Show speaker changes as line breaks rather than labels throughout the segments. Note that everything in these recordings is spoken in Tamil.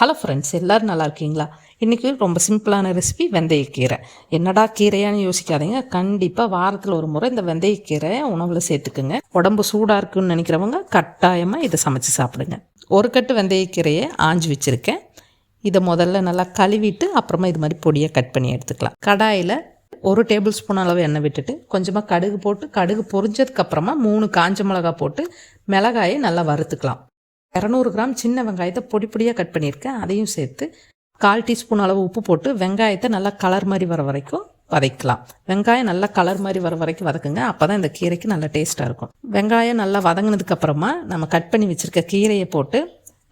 ஹலோ ஃப்ரெண்ட்ஸ் எல்லோரும் நல்லா இருக்கீங்களா? இன்றைக்கி ரொம்ப சிம்பிளான ரெசிபி வெந்தயக்கீரை என்னடா கீரையான்னு யோசிக்காதீங்க. கண்டிப்பாக வாரத்தில் ஒரு முறை இந்த வெந்தயக்கீரையை உணவில் சேர்த்துக்குங்க. உடம்பு சூடாக இருக்குன்னு நினைக்கிறவங்க கட்டாயமாக இதை சமைச்சு சாப்பிடுங்க. ஒரு கட்டு வெந்தயக்கீரையை ஆஞ்சு வச்சுருக்கேன். இதை முதல்ல நல்லா கழுவிட்டு அப்புறமா இது மாதிரி பொடியை கட் பண்ணி எடுத்துக்கலாம். கடாயில் ஒரு டேபிள் ஸ்பூன் அளவு எண்ணெய் விட்டுட்டு கொஞ்சமாக கடுகு போட்டு கடுகு பொரிஞ்சதுக்கப்புறமா மூணு காஞ்ச மிளகா போட்டு மிளகாயை நல்லா வறுத்துக்கலாம். இரநூறு கிராம் சின்ன வெங்காயத்தை பொடி பொடியாக கட் பண்ணியிருக்கேன். அதையும் சேர்த்து கால் டீஸ்பூன் அளவு உப்பு போட்டு வெங்காயத்தை நல்லா கலர் மாதிரி வர வரைக்கும் வதக்கலாம். வெங்காயம் நல்லா கலர் மாதிரி வர வரைக்கும் வதக்குங்க. அப்போ தான் இந்த கீரைக்கு நல்லா டேஸ்ட்டாக இருக்கும். வெங்காயம் நல்லா வதங்கினதுக்கப்புறமா நம்ம கட் பண்ணி வச்சுருக்க கீரையை போட்டு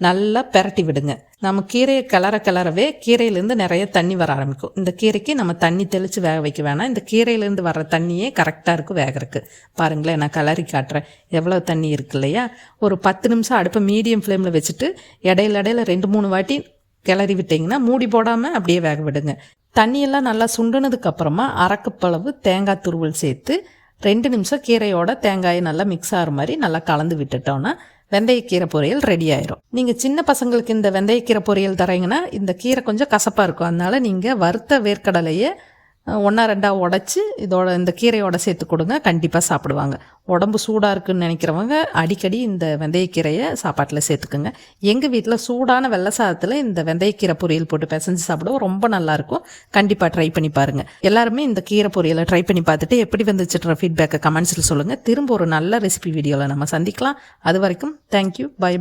நல்லா பெரட்டி விடுங்க. நம்ம கீரையை கிளற கிளறவே கீரையிலேருந்து நிறைய தண்ணி வர ஆரம்பிக்கும். இந்த கீரைக்கு நம்ம தண்ணி தெளித்து வேக வைக்க வேணாம். இந்த கீரையிலேருந்து வர்ற தண்ணியே கரெக்டாக இருக்கும் வேகிறதுக்கு. பாருங்களேன் நான் கலரி காட்டுறேன். எவ்வளோ தண்ணி இருக்கு இல்லையா? ஒரு பத்து நிமிஷம் அடுப்பை மீடியம் ஃப்ளேமில் வச்சுட்டு இடையில இடையில ரெண்டு மூணு வாட்டி கிளறி விட்டிங்கன்னா மூடி போடாமல் அப்படியே வேக விடுங்க. தண்ணியெல்லாம் நல்லா சுண்டுனதுக்கப்புறமா அரைக்கப்பளவு தேங்காய் துருவல் சேர்த்து ரெண்டு நிமிஷம் கீரையோட தேங்காயை நல்லா மிக்ஸ் ஆகிற மாதிரி நல்லா கலந்து விட்டுட்டோன்னா வெந்தயக்கீரை பொரியல் ரெடி ஆயிரும். நீங்கள் சின்ன பசங்களுக்கு இந்த வெந்தயக்கீரை பொரியல் தரீங்கன்னா இந்த கீரை கொஞ்சம் கசப்பாக இருக்கும். அதனால் நீங்கள் வறுத்த வேர்க்கடலையை ஒன்றா ரெண்டாக உடச்சி இதோட இந்த கீரையோட சேர்த்து கொடுங்க. கண்டிப்பாக சாப்பிடுவாங்க. உடம்பு சூடாக இருக்குன்னு நினைக்கிறவங்க அடிக்கடி இந்த வெந்தயக்கீரையை சாப்பாட்டில் சேர்த்துக்குங்க. எங்கள் வீட்டில் சூடான வெள்ளை சாதத்தில் இந்த வெந்தயக்கீரை பொரியல் போட்டு பிசைஞ்சு சாப்பிடுவோம். ரொம்ப நல்லாயிருக்கும் கண்டிப்பாக ட்ரை பண்ணி பாருங்கள் எல்லாருமே இந்த கீரை பொரியலை ட்ரை பண்ணி பார்த்துட்டு எப்படி வந்துச்சுன்ற ஃபீட்பேக்கை கமெண்ட்ஸில் சொல்லுங்கள் திரும்ப ஒரு நல்ல ரெசிபி வீடியோவில் நம்ம சந்திக்கலாம். அது வரைக்கும் தேங்க்யூ பை பை